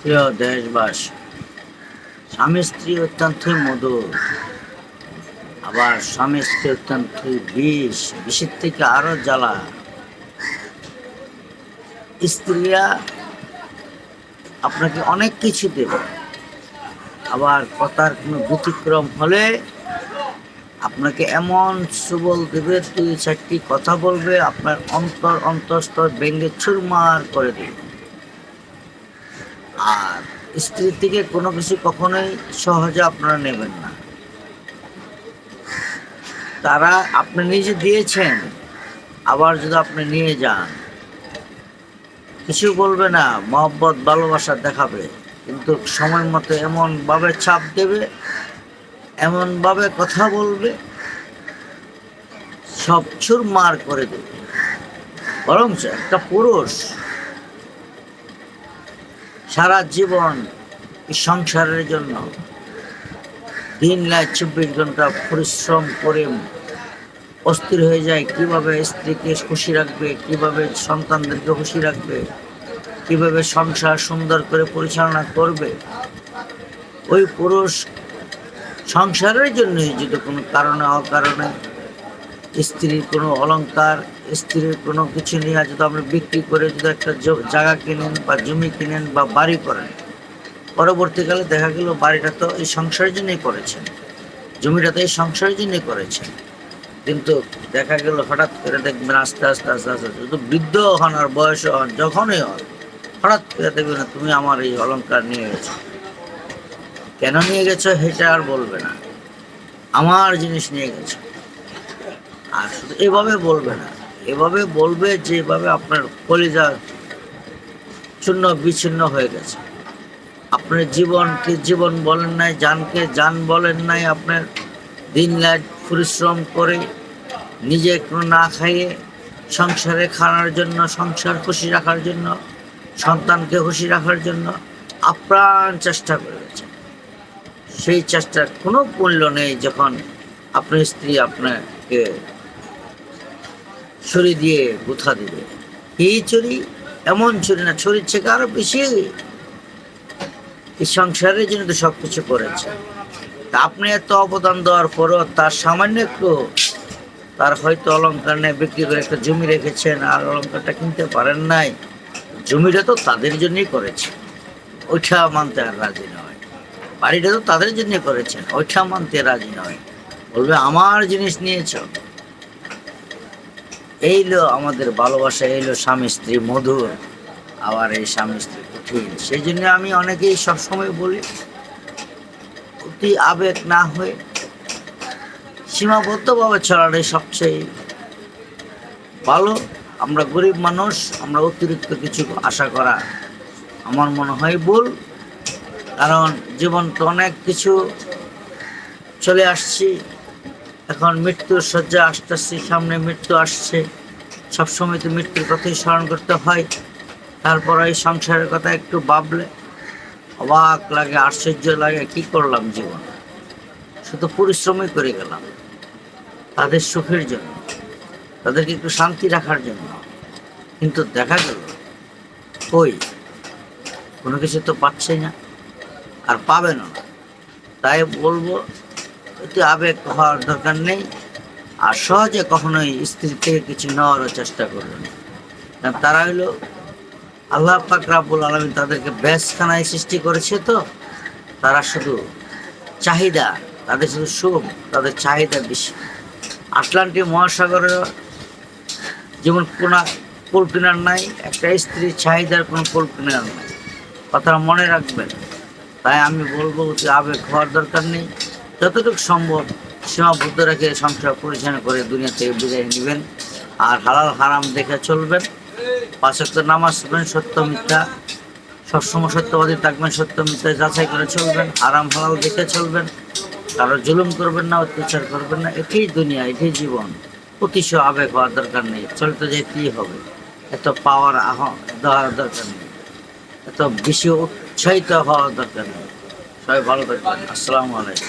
প্রিয় দেশবাস, স্বামী স্ত্রী অত্যন্তই মধুর, আবার স্বামী স্ত্রী অত্যন্তই বিষ, বিষের থেকে আরও জ্বালা। স্ত্রীরা আপনাকে অনেক কিছু দেবে, আবার কথার কোনো ব্যতিক্রম হলে আপনাকে এমন সুবল দেবে দুই চারটি কথা বলবে, আপনার অন্তর অন্তঃস্তর ভেঙে চুরমার করে দেবে। আর স্ত্রী থেকে কোনো কিছু কখনোই সহজে আপনারা নেবেন না। তারা আপনি নিজে দিয়েছেন, আবার যদি আপনি নিয়ে যান, কিছু বলবে না, মহব্বত, ভালোবাসা দেখাবে, কিন্তু সময় মতো এমনভাবে চাপ দেবে, এমনভাবে কথা বলবে, সব চুর মার করে দেবে। বরং একটা পুরুষ সারা জীবন সংসারের জন্য দিন রাত চব্বিশ ঘণ্টা পরিশ্রম করে অস্থির হয়ে যায়। কীভাবে স্ত্রীকে খুশি রাখবে, কীভাবে সন্তানদেরকে খুশি রাখবে, কীভাবে সংসার সুন্দর করে পরিচালনা করবে, ওই পুরুষ সংসারের জন্যই যদি কোনো কারণে অকারণে স্ত্রীর কোনো অলংকার, স্ত্রীর কোনো কিছু নিয়ে যদি আপনি বিক্রি করে যদি একটা জায়গা কিনেন বা জমি কিনেন বা বাড়ি করেন, পরবর্তীকালে দেখা গেল বাড়িটা তো এই সংসারের জন্যই করেছেন, জমিটা তো এই সংসারের জন্যই করেছেন। কিন্তু দেখা গেল হঠাৎ করে দেখবেন আস্তে আস্তে আস্তে আস্তে শুধু বৃদ্ধ হন আর বয়স হন, যখনই হন, হঠাৎ করে দেখবেন তুমি আমার এই অলংকার নিয়ে গেছো। কেন নিয়ে গেছো সেটা আর বলবে না। আমার জিনিস নিয়ে গেছো। আর শুধু এভাবে বলবে না। এভাবে বলবে যে এভাবে আপনার কলিজা চূর্ণ বিচ্ছিন্ন হয়ে গেছে। আপনার জীবনকে জীবন বলেন নাই, জানকে জান বলেন নাই, আপনার দিন রাত পরিশ্রম করে নিজে কোনো না খাইয়ে সংসারে খাওয়ার জন্য, সংসার খুশি রাখার জন্য, সন্তানকে খুশি রাখার জন্য আপ্রাণ চেষ্টা করে গেছেন সেই চেষ্টার কোনো মূল্য নেই যখন আপনার স্ত্রী আপনাকে ছুরি দিয়ে গুথা দিবে। এই ছুরি এমন ছুরি না ছুরির থেকে আরও বেশি এই সংসারের জন্য তো সব কিছু করেছে। তা আপনি এত অবদান দেওয়ার পরও তার সামান্য একটু তার হয়তো অলংকার নেই বিক্রি করে একটা জমি রেখেছেন আর অলংকারটা কিনতে পারেন নাই, জমিটা তো তাদের জন্যই করেছে। ওইটা মানতে আর রাজি নয়। বাড়িটা তো তাদের জন্যই করেছেন, ওইটা মানতে রাজি নয়। বলবে, আমার জিনিস নিয়েছ? এইলো আমাদের ভালোবাসা, এইলো স্বামী স্ত্রী মধুর, আবার এই স্বামী স্ত্রী কঠিন। সেই জন্য আমি অনেকেই সবসময় বলি, অতি আবেগ না হয়ে সীমাবদ্ধভাবে চলাটাই সবচেয়ে ভালো। আমরা গরিব মানুষ, আমরা অতিরিক্ত কিছু আশা করা আমার মনে হয় ভুল, কারণ জীবন তো অনেক কিছু চলে আসছি। এখন মৃত্যুর শয্যা আসতেছি, সামনে মৃত্যু আসছে। সবসময় তো মৃত্যুর কথাই স্মরণ করতে হয়। তারপর এই সংসারের কথা একটু ভাবলে অবাক লাগে, আশ্চর্য লাগে, কি করলাম জীবন? শুধু পরিশ্রমই করে গেলাম। তাদের সুখের জন্য, তাদেরকে একটু শান্তি রাখার জন্য। কিন্তু দেখা গেল, কই? কোনো কিছু তো পাচ্ছেই না, আর পাবে না। তাই বলব এতে আবেগ হওয়ার দরকার নেই। আর সহজে কখনোই স্ত্রী থেকে কিছু নেওয়ারও চেষ্টা করবেন কারণ তারা হইল আল্লাহ পাক আলমী তাদেরকে ব্যাসখানায় সৃষ্টি করেছে তো, তারা শুধু চাহিদা, তাদের শুধু সুখ, তাদের চাহিদা বেশি। আটলান্টিক মহাসাগরের যেমন কোনা কুলপিনার নাই, একটা স্ত্রীর চাহিদার কোনো কুল কিনার নাই। কথাটা মনে রাখবেন। তাই আমি বলব যে আবেগ হওয়ার দরকার নেই। যতটুকু সম্ভব সীমাবদ্ধ রেখে সংসার পরিচালনা করে দুনিয়া থেকে বিদায় নেবেন। আর হালাল হারাম দেখে চলবেন। পাঁচক্ত নামাজ পড়বেন, সত্য মিথ্যা। সবসময় সত্যবাদী থাকবেন, সত্য মিথ্যা যাচাই করে চলবেন আরাম হালাল দেখে চলবেন। কারও জুলুম করবেন না, অত্যাচার করবেন না। এটাই দুনিয়া, এটাই জীবন। অতিশ আবেগ হওয়ার দরকার নেই। চলতে যে যেতেই হবে? এত পাওয়ার আহ, দেওয়ার দরকার নেই। এত বেশি উৎসাহিত হওয়ার দরকার নেই। সবাই ভালো থাকবেন। আসসালামু আলাইকুম।